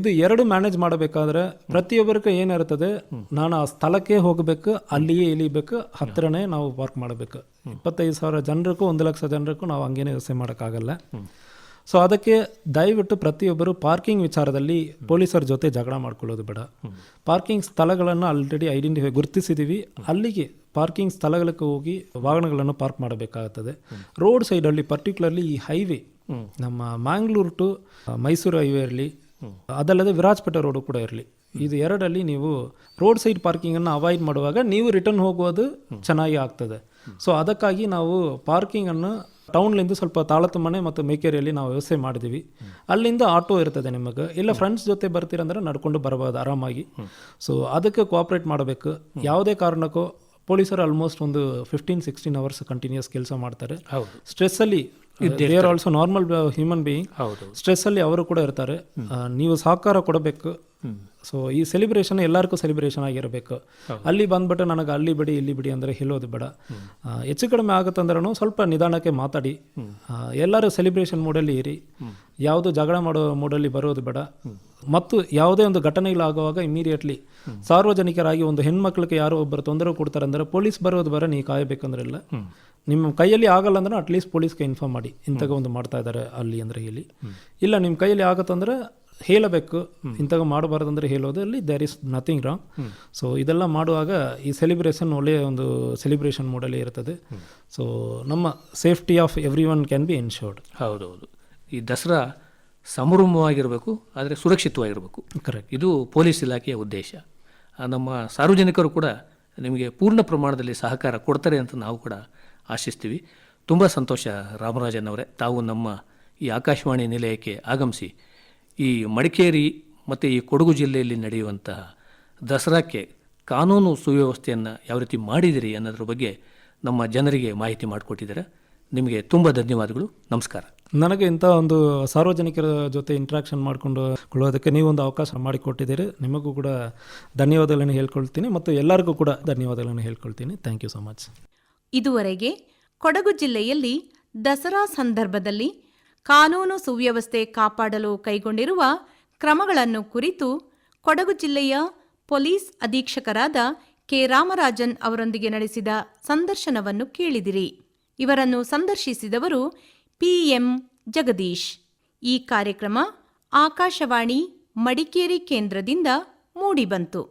Speaker 3: ಇದು ಎರಡು ಮ್ಯಾನೇಜ್ ಮಾಡಬೇಕಾದ್ರೆ ಪ್ರತಿಯೊಬ್ಬರಿಗೆ ಏನಿರ್ತದೆ ನಾನು ಆ ಸ್ಥಳಕ್ಕೆ ಹೋಗಬೇಕು ಅಲ್ಲಿಯೇ ಇಳಿಬೇಕು ಹತ್ತಿರನೇ ನಾವು ಪಾರ್ಕ್ ಮಾಡಬೇಕು. ಇಪ್ಪತ್ತೈದು ಸಾವಿರ ಜನರಿಗೂ ಒಂದು ಲಕ್ಷ ಜನರಿಗೂ ನಾವು ಹಂಗೇನೆ ವ್ಯವಸ್ಥೆ ಮಾಡೋಕ್ಕಾಗಲ್ಲ. ಸೊ ಅದಕ್ಕೆ ದಯವಿಟ್ಟು ಪ್ರತಿಯೊಬ್ಬರು ಪಾರ್ಕಿಂಗ್ ವಿಚಾರದಲ್ಲಿ ಪೊಲೀಸರ ಜೊತೆ ಜಗಳ ಮಾಡ್ಕೊಳ್ಳೋದು ಬೇಡ. ಪಾರ್ಕಿಂಗ್ ಸ್ಥಳಗಳನ್ನು ಆಲ್ರೆಡಿ ಐಡೆಂಟಿಫೈ ಗುರುತಿಸಿದ್ದೀವಿ ಅಲ್ಲಿಗೆ ಪಾರ್ಕಿಂಗ್ ಸ್ಥಳಗಳಿಗೆ ಹೋಗಿ ವಾಹನಗಳನ್ನು ಪಾರ್ಕ್ ಮಾಡಬೇಕಾಗುತ್ತದೆ ರೋಡ್ ಸೈಡಲ್ಲಿ ಪರ್ಟಿಕ್ಯುಲರ್ಲಿ ಈ ಹೈವೇ ನಮ್ಮ ಮ್ಯಾಂಗ್ಳೂರು ಟು ಮೈಸೂರು ಹೈವೇ ಇರಲಿ, ಅದಲ್ಲದೆ ವಿರಾಜಪೇಟೆ ರೋಡು ಕೂಡ ಇರಲಿ. ಇದು ಎರಡಲ್ಲಿ ನೀವು ರೋಡ್ ಸೈಡ್ ಪಾರ್ಕಿಂಗನ್ನು ಅವಾಯ್ಡ್ ಮಾಡುವಾಗ ನೀವು ರಿಟರ್ನ್ ಹೋಗುವುದು ಚೆನ್ನಾಗಿ ಆಗ್ತದೆ. ಸೊ ಅದಕ್ಕಾಗಿ ನಾವು ಪಾರ್ಕಿಂಗನ್ನು ಟೌನ್ಲಿಂದ ಸ್ವಲ್ಪ ತಾಳತಮನೆ ಮತ್ತು ಮೇಕೇರಿಯಲ್ಲಿ ನಾವು ವ್ಯವಸ್ಥೆ ಮಾಡಿದ್ದೀವಿ. ಅಲ್ಲಿಂದ ಆಟೋ ಇರ್ತದೆ ನಿಮಗೆ. ಇಲ್ಲ ಫ್ರೆಂಡ್ಸ್ ಜೊತೆ ಬರ್ತೀರಂದ್ರೆ ನಡ್ಕೊಂಡು ಬರಬಹುದು ಆರಾಮಾಗಿ. ಸೊ ಅದಕ್ಕೆ ಕೋಆಪ್ರೇಟ್ ಮಾಡಬೇಕು. ಯಾವುದೇ ಕಾರಣಕ್ಕೂ ಪೊಲೀಸರು ಆಲ್ಮೋಸ್ಟ್ ಒಂದು ಫಿಫ್ಟೀನ್ ಸಿಕ್ಸ್ಟೀನ್ ಅವರ್ಸ್ ಕಂಟಿನ್ಯೂಸ್ ಕೆಲಸ ಮಾಡ್ತಾರೆ. ಸ್ಟ್ರೆಸ್ಸಲ್ಲಿ they are also normal human being
Speaker 2: ಹೌದು.
Speaker 3: ಸ್ಟ್ರೆಸ್ಸಲ್ಲಿ ಅವರು ಕೂಡ ಇರ್ತಾರೆ. ನೀವು ಸಹಕಾರ ಕೊಡಬೇಕು. ಸೊ ಈ ಸೆಲೆಬ್ರೇಷನ್ ಎಲ್ಲರಿಗೂ ಸೆಲಿಬ್ರೇಷನ್ ಆಗಿರಬೇಕು. ಅಲ್ಲಿ ಬಂದ್ಬಿಟ್ಟು ನನಗೆ ಅಲ್ಲಿ ಬಿಡಿ ಇಲ್ಲಿ ಬಿಡಿ ಅಂದರೆ ಹೇಳೋದು ಬೇಡ. ಹೆಚ್ಚು ಕಡಿಮೆ ಆಗುತ್ತಂದ್ರೂ ಸ್ವಲ್ಪ ನಿಧಾನಕ್ಕೆ ಮಾತಾಡಿ. ಎಲ್ಲರೂ ಸೆಲಿಬ್ರೇಷನ್ ಮೂಡಲ್ಲಿ ಇರಿ. ಯಾವುದು ಜಗಳ ಮಾಡೋ ಮೂಡಲ್ಲಿ ಬರೋದು ಬೇಡ. ಮತ್ತು ಯಾವುದೇ ಒಂದು ಘಟನೆಗಳಾಗುವಾಗ ಇಮಿಡಿಯೇಟ್ಲಿ ಸಾರ್ವಜನಿಕರಾಗಿ ಒಂದು ಹೆಣ್ಮಕ್ಳಿಗೆ ಯಾರೋ ಒಬ್ಬರು ತೊಂದರೆ ಕೊಡ್ತಾರೆ ಅಂದರೆ ಪೊಲೀಸ್ ಬರೋದು ಬರ ನೀವು ಕಾಯಬೇಕಂದ್ರೆಲ್ಲ. ನಿಮ್ಮ ಕೈಯಲ್ಲಿ ಆಗಲ್ಲ ಅಂದ್ರೆ ಅಟ್ಲೀಸ್ಟ್ ಪೊಲೀಸ್ಗೆ ಇನ್ಫಾರ್ಮ್ ಮಾಡಿ. ಇಂಥಗ ಒಂದು ಮಾಡ್ತಾ ಇದ್ದಾರೆ ಅಲ್ಲಿ ಅಂದರೆ ಇಲ್ಲಿ. ಇಲ್ಲ ನಿಮ್ಮ ಕೈಯಲ್ಲಿ ಆಗತ್ತಂದ್ರೆ ಹೇಳಬೇಕು. ಇಂಥಗ ಮಾಡಬಾರ್ದು ಅಂದರೆ ಹೇಳೋದಲ್ಲಿ there is nothing wrong so ಇದೆಲ್ಲ ಮಾಡುವಾಗ ಈ ಸೆಲಿಬ್ರೇಷನ್ ಒಳ್ಳೆಯ ಒಂದು ಸೆಲಿಬ್ರೇಷನ್ ಮೂಡಲ್ಲಿ ಇರ್ತದೆ. ಸೊ ನಮ್ಮ safety of everyone can be ಹೌದು
Speaker 2: ಹೌದು ಈ ದಸರಾ ಸಂಭ್ರಮವಾಗಿರಬೇಕು ಆದರೆ ಸುರಕ್ಷಿತವಾಗಿರಬೇಕು.
Speaker 3: ಕರೆಕ್ಟ್
Speaker 2: ಇದು ಪೊಲೀಸ್ ಇಲಾಖೆಯ ಉದ್ದೇಶ. ನಮ್ಮ ಸಾರ್ವಜನಿಕರು ಕೂಡ ನಿಮಗೆ ಪೂರ್ಣ ಪ್ರಮಾಣದಲ್ಲಿ ಸಹಕಾರ ಕೊಡ್ತಾರೆ ಅಂತ ನಾವು ಕೂಡ ಆಶಿಸ್ತೀವಿ. ತುಂಬ ಸಂತೋಷ ರಾಮರಾಜನ್ ಅವರೇ ತಾವು ನಮ್ಮ ಈ ಆಕಾಶವಾಣಿ ನಿಲಯಕ್ಕೆ ಆಗಮಿಸಿ ಈ ಮಡಿಕೇರಿ ಮತ್ತು ಈ ಕೊಡಗು ಜಿಲ್ಲೆಯಲ್ಲಿ ನಡೆಯುವಂತಹ ದಸರಾಕ್ಕೆ ಕಾನೂನು ಸುವ್ಯವಸ್ಥೆಯನ್ನು ಯಾವ ರೀತಿ ಮಾಡಿದಿರಿ ಅನ್ನೋದ್ರ ಬಗ್ಗೆ ನಮ್ಮ ಜನರಿಗೆ ಮಾಹಿತಿ ಮಾಡಿಕೊಟ್ಟಿದ್ದಾರೆ. ನಿಮಗೆ ತುಂಬ ಧನ್ಯವಾದಗಳು. ನಮಸ್ಕಾರ.
Speaker 3: ನನಗೆ ಇಂಥ ಒಂದು ಸಾರ್ವಜನಿಕರ ಜೊತೆ ಇಂಟ್ರಾಕ್ಷನ್ ಮಾಡಿಕೊಂಡು ಕೊಳ್ಳೋದಕ್ಕೆ ನೀವೊಂದು ಅವಕಾಶ ಮಾಡಿಕೊಟ್ಟಿದ್ದೀರಿ. ನಿಮಗೂ ಕೂಡ ಧನ್ಯವಾದಗಳನ್ನು ಹೇಳ್ಕೊಳ್ತೀನಿ ಮತ್ತು ಎಲ್ಲರಿಗೂ ಕೂಡ ಧನ್ಯವಾದಗಳನ್ನು ಹೇಳ್ಕೊಳ್ತೀನಿ. ಥ್ಯಾಂಕ್ ಯು ಸೊ ಮಚ್
Speaker 1: ಇದುವರೆಗೆ ಕೊಡಗು ಜಿಲ್ಲೆಯಲ್ಲಿ ದಸರಾ ಸಂದರ್ಭದಲ್ಲಿ ಕಾನೂನು ಸುವ್ಯವಸ್ಥೆ ಕಾಪಾಡಲು ಕೈಗೊಂಡಿರುವ ಕ್ರಮಗಳನ್ನು ಕುರಿತು ಕೊಡಗು ಜಿಲ್ಲೆಯ ಪೊಲೀಸ್ ಅಧೀಕ್ಷಕರಾದ ಕೆ. ರಾಮರಾಜನ್ ಅವರೊಂದಿಗೆ ನಡೆಸಿದ ಸಂದರ್ಶನವನ್ನು ಕೇಳಿದಿರಿ. ಇವರನ್ನು ಸಂದರ್ಶಿಸಿದವರು ಪಿಎಂ ಜಗದೀಶ್. ಈ ಕಾರ್ಯಕ್ರಮ ಆಕಾಶವಾಣಿ ಮಡಿಕೇರಿ ಕೇಂದ್ರದಿಂದ ಮೂಡಿಬಂತು.